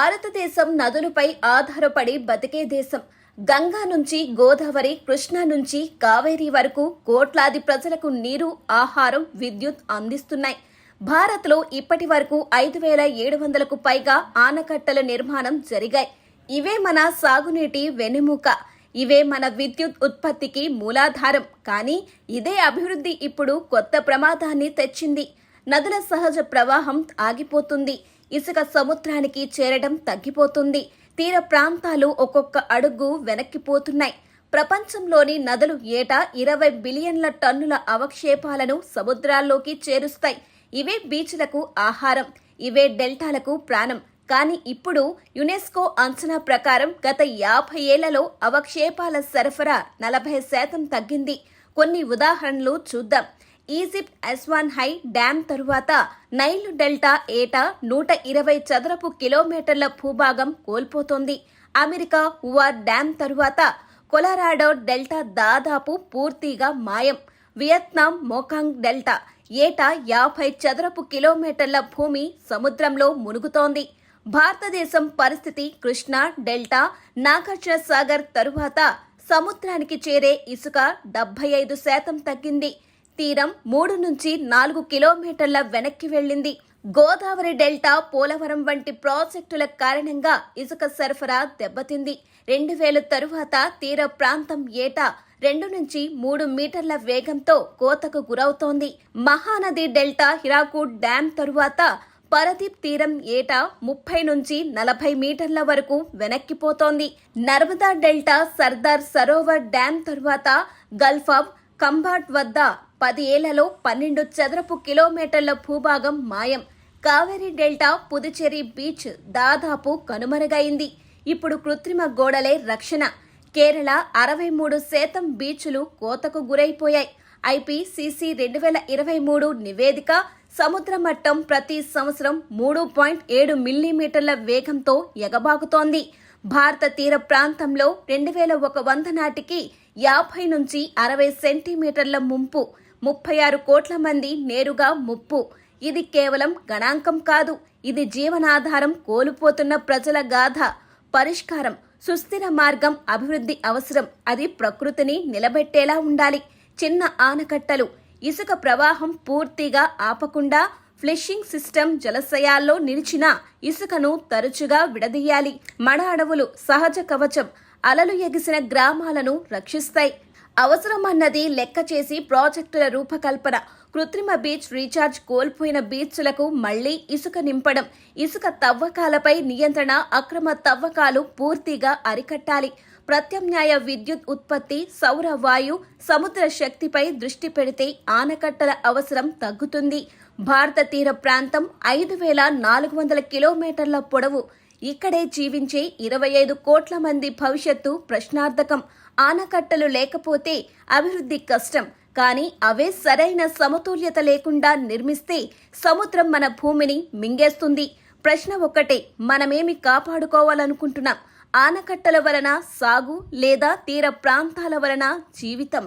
భారతదేశం నదులపై ఆధారపడి బతికే దేశం. గంగా నుంచి గోదావరి కృష్ణా నుంచి కావేరీ వరకు కోట్లాది ప్రజలకు నీరు ఆహారం విద్యుత్ అందిస్తున్నాయి. భారత్లో ఇప్పటి వరకు ఐదు వేల ఏడు వందలకు పైగా ఆనకట్టల నిర్మాణం జరిగాయి. ఇవే మన సాగునీటి వెన్నెముక. ఇవే మన విద్యుత్ ఉత్పత్తికి మూలాధారం. కానీ ఇదే అభివృద్ధి ఇప్పుడు కొత్త ప్రమాదాన్ని తెచ్చింది. నదుల సహజ ప్రవాహం ఆగిపోతుంది. ఇసుక సముద్రానికి చేరడం తగ్గిపోతుంది. తీర ప్రాంతాలు ఒక్కొక్క అడుగు వెనక్కిపోతున్నాయి ప్రపంచంలోని నదులు ఏటా ఇరవై బిలియన్ల టన్నుల అవక్షేపాలను సముద్రాల్లోకి చేరుస్తాయి. ఇవే బీచ్లకు ఆహారం ఇవే డెల్టాలకు ప్రాణం. కానీ ఇప్పుడు యునెస్కో అంచనా ప్రకారం గత యాభై ఏళ్ళలో అవక్షేపాల సరఫరా నలభై శాతం తగ్గింది. కొన్ని ఉదాహరణలు చూద్దాం. ఈజిప్ట్ అస్వాన్ హై డ్యాం తరువాత నైల్ డెల్టా ఏటా నూట ఇరవై చదరపు కిలోమీటర్ల భూభాగం కోల్పోతోంది. అమెరికా ఉవార్ డ్యాం తరువాత కొలరాడో డెల్టా దాదాపు పూర్తిగా మాయం. వియత్నాం మోకాంగ్ డెల్టా ఏటా యాభై చదరపు కిలోమీటర్ల భూమి సముద్రంలో మునుగుతోంది. భారతదేశం పరిస్థితి కృష్ణా డెల్టా నాగార్జున సాగర్ తరువాత సముద్రానికి చేరే ఇసుక డెబ్బై ఐదు శాతం తగ్గింది. తీరం మూడు నుంచి నాలుగు కిలోమీటర్ల వెనక్కి వెళ్ళింది. గోదావరి డెల్టా పోలవరం వంటి ప్రాజెక్టుల కారణంగా ఇసుక సరఫరా దెబ్బతింది. రెండు వేల తరువాత తీర ప్రాంతం ఏటా రెండు నుంచి మూడు మీటర్ల వేగంతో కోతకు గురవుతోంది. మహానది డెల్టా హిరాకూడ్ డ్యాం తరువాత పరదీప్ తీరం ఏటా ముప్పై నుంచి నలభై మీటర్ల వరకు వెనక్కిపోతోంది నర్మదా డెల్టా సర్దార్ సరోవర్ డ్యాం తరువాత గల్ఫ్ ఆఫ్ కంబాట్ వద్ద పది ఏళ్ళలో పన్నెండు చదరపు కిలోమీటర్ల భూభాగం మాయం. కావేరీ డెల్టా పుదుచేరి బీచ్ దాదాపు కనుమరుగైంది. ఇప్పుడు కృత్రిమ గోడలే రక్షణ. కేరళ అరవై మూడు శాతం బీచ్లు కోతకు గురైపోయాయి. ఐపీసీసీ రెండు వేల ఇరవై మూడు నివేదిక సముద్ర మట్టం ప్రతి సంవత్సరం మూడు పాయింట్ ఏడు మిల్లీమీటర్ల వేగంతో ఎగబాకుతోంది భారత తీర ప్రాంతంలో రెండు వేల ఒక వంద నాటికి యాభై నుంచి అరవై సెంటీమీటర్ల ముంపు. ముప్పై ఆరు కోట్ల మంది నేరుగా ముప్పు. ఇది కేవలం గణాంకం కాదు ఇది జీవనాధారం కోల్పోతున్న ప్రజల గాథ. పరిష్కారం సుస్థిర మార్గం అభివృద్ధి అవసరం. అది ప్రకృతిని నిలబెట్టేలా ఉండాలి. చిన్న ఆనకట్టలు ఇసుక ప్రవాహం పూర్తిగా ఆపకుండా ఫ్లెషింగ్ సిస్టమ్ జలాశయాల్లో నిలిచిన ఇసుకను తరచుగా విడదీయాలి. మడ అడవులు సహజ కవచం అలలు ఎగిసిన గ్రామాలను రక్షిస్తాయి. అవసరమన్నది లెక్క చేసి ప్రాజెక్టుల రూపకల్పన కృత్రిమ బీచ్ రీఛార్జ్ కోల్పోయిన బీచ్లకు మళ్ళీ ఇసుక నింపడం ఇసుక తవ్వకాలపై నియంత్రణ అక్రమ తవ్వకాలు పూర్తిగా అరికట్టాలి. ప్రత్యామ్నాయ విద్యుత్ ఉత్పత్తి సౌర వాయు సముద్ర శక్తిపై దృష్టి పెడితే ఆనకట్టల అవసరం తగ్గుతుంది. భారత తీర ప్రాంతం ఐదు వేల నాలుగు వందల కిలోమీటర్ల పొడవు. ఇక్కడే జీవించే ఇరవై ఐదు కోట్ల మంది భవిష్యత్తు ప్రశ్నార్థకం. ఆనకట్టలు లేకపోతే అభివృద్ధి కష్టం. కానీ అవే సరైన సమతుల్యత లేకుండా నిర్మిస్తే సముద్రం మన భూమిని మింగేస్తుంది. ప్రశ్న ఒక్కటే మనమేమి కాపాడుకోవాలనుకుంటున్నాం? ఆనకట్టల వలన సాగు లేదా తీర ప్రాంతాల వలన జీవితం?